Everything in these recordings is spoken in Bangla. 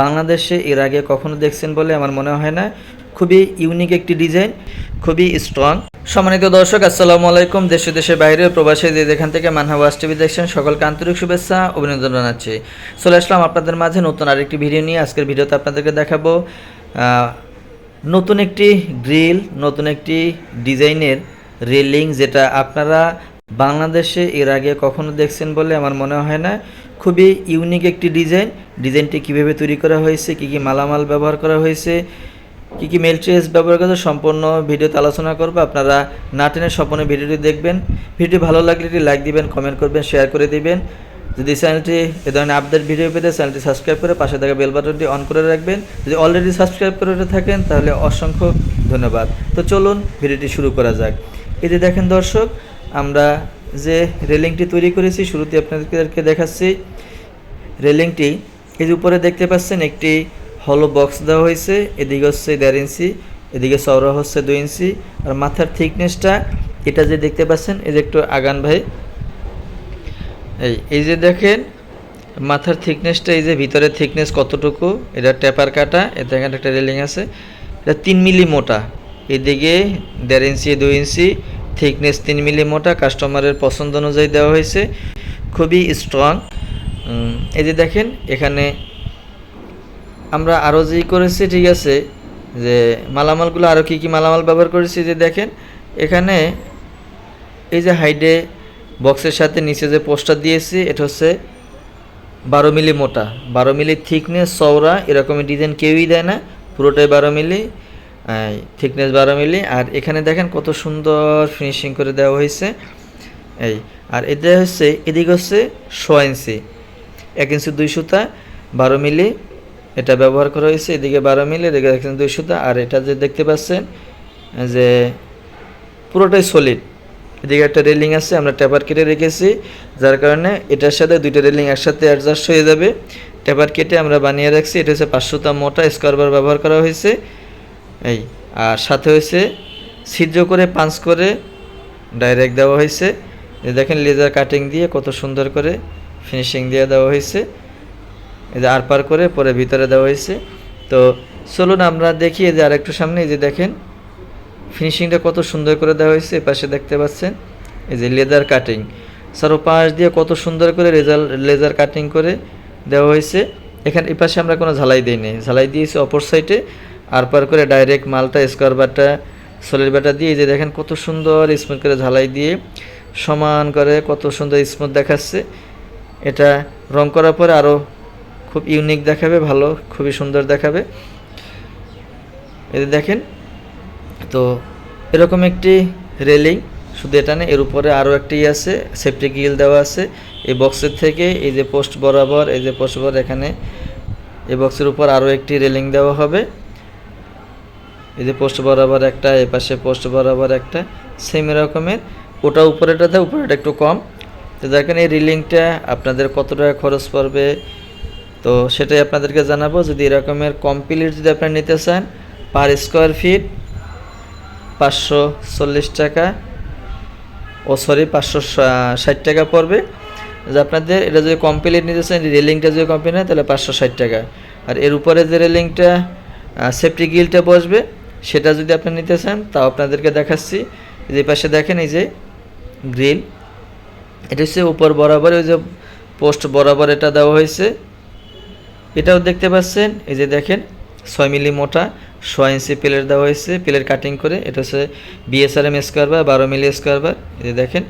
বাংলাদেশে এর আগে কখনো দেখছেন বলে আমার মনে হয় না। খুবই ইউনিক একটি ডিজাইন খুবই স্ট্রং সম্মানিত দর্শক, আসসালামু আলাইকুম। দেশে দেশে বাইরে প্রবাসী যে যেখান থেকে মানহা ওয়াস টিভি দেখছেন, সকলকে আন্তরিক শুভেচ্ছা, অভিনন্দন জানাচ্ছি। চলে আসলাম আপনাদের মাঝে নতুন আরেকটি ভিডিও নিয়ে। আজকের ভিডিওতে আপনাদেরকে দেখাবো নতুন একটি গ্রিল নতুন একটি ডিজাইনের রেলিং যেটা আপনারা বাংলাদেশে এর আগে কখনো দেখছেন বলে আমার মনে হয় না। খুবই ইউনিক একটি ডিজাইন ডিজাইনটি কীভাবে তৈরি করা হয়েছে, কী কী মালামাল ব্যবহার করা হয়েছে, কী কী মেলট্রেস ব্যবহার করে সম্পূর্ণ ভিডিওতে আলোচনা করব। আপনারা না টেনে সম্পূর্ণ ভিডিওটি দেখবেন। ভিডিওটি ভালো লাগলে একটি লাইক দিবেন কমেন্ট করবেন শেয়ার করে দিবেন। যদি চ্যানেলটি এ ধরনের আপডেট ভিডিও পেতে চ্যানেলটি সাবস্ক্রাইব করে পাশে থাকা বেল বাটনটি অন করে রাখবেন। যদি অলরেডি সাবস্ক্রাইব করে থাকেন, তাহলে অসংখ্য ধন্যবাদ। তো চলুন, ভিডিওটি শুরু করা যাক। এতে দেখেন দর্শক, আমরা যে রেলিংটি তৈরি করেছি, শুরুতে আপনাদেরকে দেখাচ্ছি। রেলিংটি এই যে উপরে দেখতে পাচ্ছেন একটি হলো বক্স দেওয়া হয়েছে, এদিকে হচ্ছে দেড় ইঞ্চি, এদিকে চওড়া হচ্ছে দুই ইঞ্চি, আর মাথার থিকনেসটা এটা যে দেখতে পাচ্ছেন, এই যে একটু আগান ভাই। এই এই যে দেখেন, মাথার থিকনেসটা এই যে ভিতরে থিকনেস কতটুকু, এটা ট্যাপার কাটা এতে এখানে একটা রেলিং আছে, এটা তিন মিলি মোটা, এদিকে দেড় ইঞ্চি, দুই ইঞ্চি থিকনেস তিন মিলি মোটা কাস্টমারের পছন্দ অনুযায়ী দেওয়া হয়েছে। খুবই স্ট্রং এই যে দেখেন, এখানে আমরা আরও যেই করেছি, ঠিক আছে, যে মালামালগুলো আরও কী কী মালামাল ব্যবহার করেছি, যে দেখেন, এখানে এই যে হাইডে বক্সের সাথে নিচে যে পোস্টার দিয়েছি, এটা হচ্ছে বারো মিলি মোটা বারো মিলি থিকনেস, চওড়া, এরকমই ডিজাইন কেউই দেয় না, পুরোটাই বারো মিলি। থিকনেস বারো মিলি, আর এখানে দেখেন কত সুন্দর ফিনিশিং করে দেওয়া হয়েছে। এই, আর এটা হচ্ছে, এদিকে হচ্ছে ছ ইঞ্চি, এক ইঞ্চি দুই সুতা, বারো মিলি, এটা ব্যবহার করা হয়েছে, এদিকে বারো মিলি, এদিকে দেখছেন দুই সুতা, আর এটা যে দেখতে পাচ্ছেন, যে পুরোটাই সলিড এদিকে একটা রেলিং আছে, আমরা ট্যাপার কেটে রেখেছি, যার কারণে এটার সাথে দুইটা রেলিং একসাথে অ্যাডজাস্ট হয়ে যাবে। ট্যাপার কেটে আমরা বানিয়ে রাখছি, এটা হচ্ছে পাঁচশোটা মোটা স্কোয়ারবার ব্যবহার করা হয়েছে। এই, আর সাথে হয়েছে ছিদ্র করে পাঞ্চ করে ডাইরেক্ট দেওয়া হয়েছে এই দেখেন লেজার কাটিং দিয়ে কত সুন্দর করে ফিনিশিং দিয়ে দেওয়া হয়েছে এই যে আর পার করে পরে ভিতরে দেওয়া হয়েছে তো চলুন আমরা দেখি এই যে আর একটু সামনে, এই যে দেখেন ফিনিশিংটা কত সুন্দর করে দেওয়া হয়েছে পাশে দেখতে পাচ্ছেন। এই যে লেজার কাটিং সারো পাশ দিয়ে কত সুন্দর করে রেজাল লেজার কাটিং করে দেওয়া হয়েছে এখানে, এই পাশে আমরা কোনো ঝালাই দিইনি ঝালাই দিয়েছি অপর সাইডে আর পার করে ডাইরেক্ট মালটা স্কোয়ার বাটা সোলের বাটা দিয়ে যে দেখেন কত সুন্দর স্মুথ করে ঝালাই দিয়ে সমান করে কত সুন্দর স্মুথ দেখাচ্ছে। এটা রং করার পরে আরও খুব ইউনিক দেখাবে, ভালো, খুবই সুন্দর দেখাবে। যে দেখেন, তো এরকম একটি রেলিং শুধু এটা না, এর উপরে আরও একটি আছে সেফটি গিল দেওয়া আছে। এই বক্সের থেকে এই যে পোস্ট বরাবর, এই যে পোস্ট বরাবর এখানে এই বক্সের উপর আরও একটি রেলিং দেওয়া হবে। এই যে পোস্ট বরাবর একটা এ পাশে পোস্ট বরাবর একটা সেম এরকমের ওটা উপরেটাতে উপরেটা একটু কম। তো দেখেন এই রিলিংটা আপনাদের কত টাকা খরচ পড়বে? তো সেটাই আপনাদেরকে জানাব। যদি এরকমের কমপ্লিট যদি আপনারা নিতে চান পার স্কোয়ার ফিট পাঁচশো চল্লিশ টাকা। ও সরি পাঁচশো ষাট টাকা পড়বে। যে আপনাদের এটা যদি কমপ্লিট নিতে চান রেলিংটা যদি কমপ্লিট হয়, তাহলে পাঁচশো ষাট টাকা। আর এর উপরে যে রেলিংটা সেফটি গিলটা বসবে সেটা যদি আপনি নিতে চান, তাও আপনাদেরকে দেখাচ্ছি। যে পাশে দেখেন, এই যে গ্রিল। এটা হচ্ছে উপর বরাবর, ওই যে পোস্ট বরাবর এটা দেওয়া হয়েছে। এটাও দেখতে পাচ্ছেন, এই যে দেখেন, ছয় মিলি মোটা, ছয় ইঞ্চি প্লেট দেওয়া হয়েছে প্লেট কাটিং করে। এটা হচ্ছে বিএসআরএম স্কোয়ার বা বারো মিলি স্কোয়ার বার এই যে দেখেন,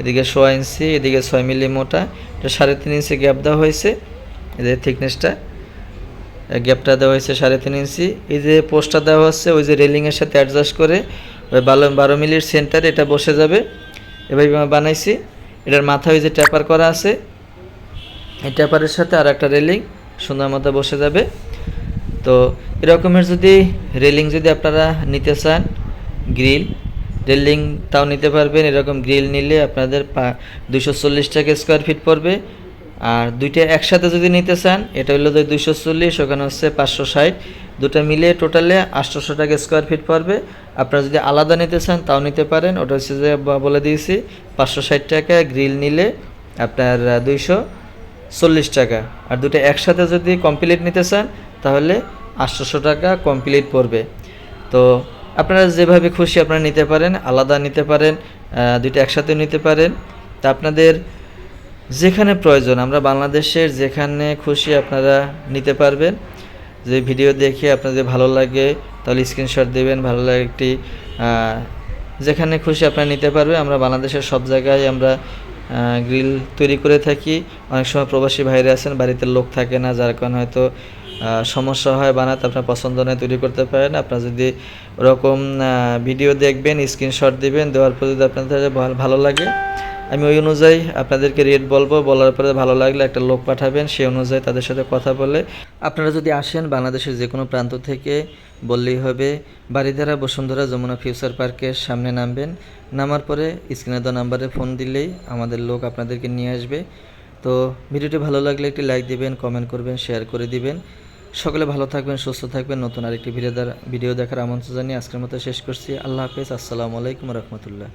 এদিকে ছয় ইঞ্চি, এদিকে ছয় মিলি মোটা। এটা সাড়ে তিন ইঞ্চি গ্যাপ দেওয়া হয়েছে। এদের থিকনেসটা গ্যাপটা দেওয়া হয়েছে সাড়ে তিন ইঞ্চি। এই যে পোস্টটা দেওয়া হচ্ছে, ওই যে রেলিংয়ের সাথে অ্যাডজাস্ট করে ওই বারো বারো মিলির সেন্টারে এটা বসে যাবে। এভাবে আমি বানাইছি। এটার মাথায় ওই যে ট্যাপার করা আছে। এই ট্যাপারের সাথে আর একটা রেলিং সুন্দর মতো বসে যাবে। তো এরকমের যদি রেলিং যদি আপনারা নিতে চান গ্রিল রেলিং তাও নিতে পারবেন। এরকম গ্রিল নিলে আপনাদের পা দুশো চল্লিশ টাকা স্কোয়ার ফিট পড়বে। আর দুইটা একসাথে যদি নিতে চান, এটা হলো যে দুইশো চল্লিশ, ওখানে হচ্ছে পাঁচশো ষাট। দুটো মিলিয়ে টোটালে আটশোশো টাকা স্কোয়ার ফিট পড়বে। আপনারা যদি আলাদা নিতে চান, তাও নিতে পারেন। ওটা হচ্ছে যে বলে দিয়েছি, পাঁচশো ষাট টাকা গ্রিল নিলে আপনার দুইশো চল্লিশ টাকা। আর দুটো একসাথে যদি কমপ্লিট নিতে চান, তাহলে আটশোশো টাকা কমপ্লিট পড়বে। তো আপনারা যেভাবে খুশি আপনারা নিতে পারেন, আলাদা নিতে পারেন দুইটা একসাথে নিতে পারেন। তা আপনাদের যেখানে প্রয়োজন, আমরা বাংলাদেশের যেখানে খুশি আপনারা নিতে পারবেন। যে ভিডিও দেখে আপনাদের ভালো লাগে, তাহলে স্ক্রিনশট দেবেন, ভালো লাগে একটি যেখানে খুশি আপনারা নিতে পারবে আমরা বাংলাদেশের সব জায়গায় আমরা গ্রিল তৈরি করে থাকি। অনেক সময় প্রবাসী ভাইরা আছেন, বাড়িতে লোক থাকে না, যার কারণে হয়তো সমস্যা হয় বানাতে আপনার পছন্দ নয় তৈরি করতে পারেন। আপনার যদি ওরকম ভিডিও দেখবেন স্ক্রিনশট দিবেন, দেওয়ার পর যদি আপনাদের ভালো লাগে আমি ওই অনুযায়ী আপনাদেরকে রেট বলব, বলার পরে ভালো লাগলে একটা লোক পাঠাবেন, সেই অনুযায়ী তাদের সাথে কথা বলে। আপনারা যদি আসেন বাংলাদেশের যে কোনো প্রান্ত থেকে, বললেই হবে বাড়িধারা বসুন্ধরা যমুনা ফিউচার পার্কের সামনে নামবেন। নামার পরে স্ক্রিনে দেওয়া নাম্বারে ফোন দিলেই আমাদের লোক আপনাদেরকে নিয়ে আসবে। তো ভিডিওটি ভালো লাগলে একটি লাইক দিবেন কমেন্ট করবেন শেয়ার করে দিবেন। সকলে ভালো থাকবেন, সুস্থ থাকবেন। নতুন আরেকটি ভিডিও ভিডিও দেখার আমন্ত্রণ জানিয়ে আজকের মতো শেষ করছি। আল্লাহ হাফেজ, আসসালামু আলাইকুম রহমতুল্লাহ।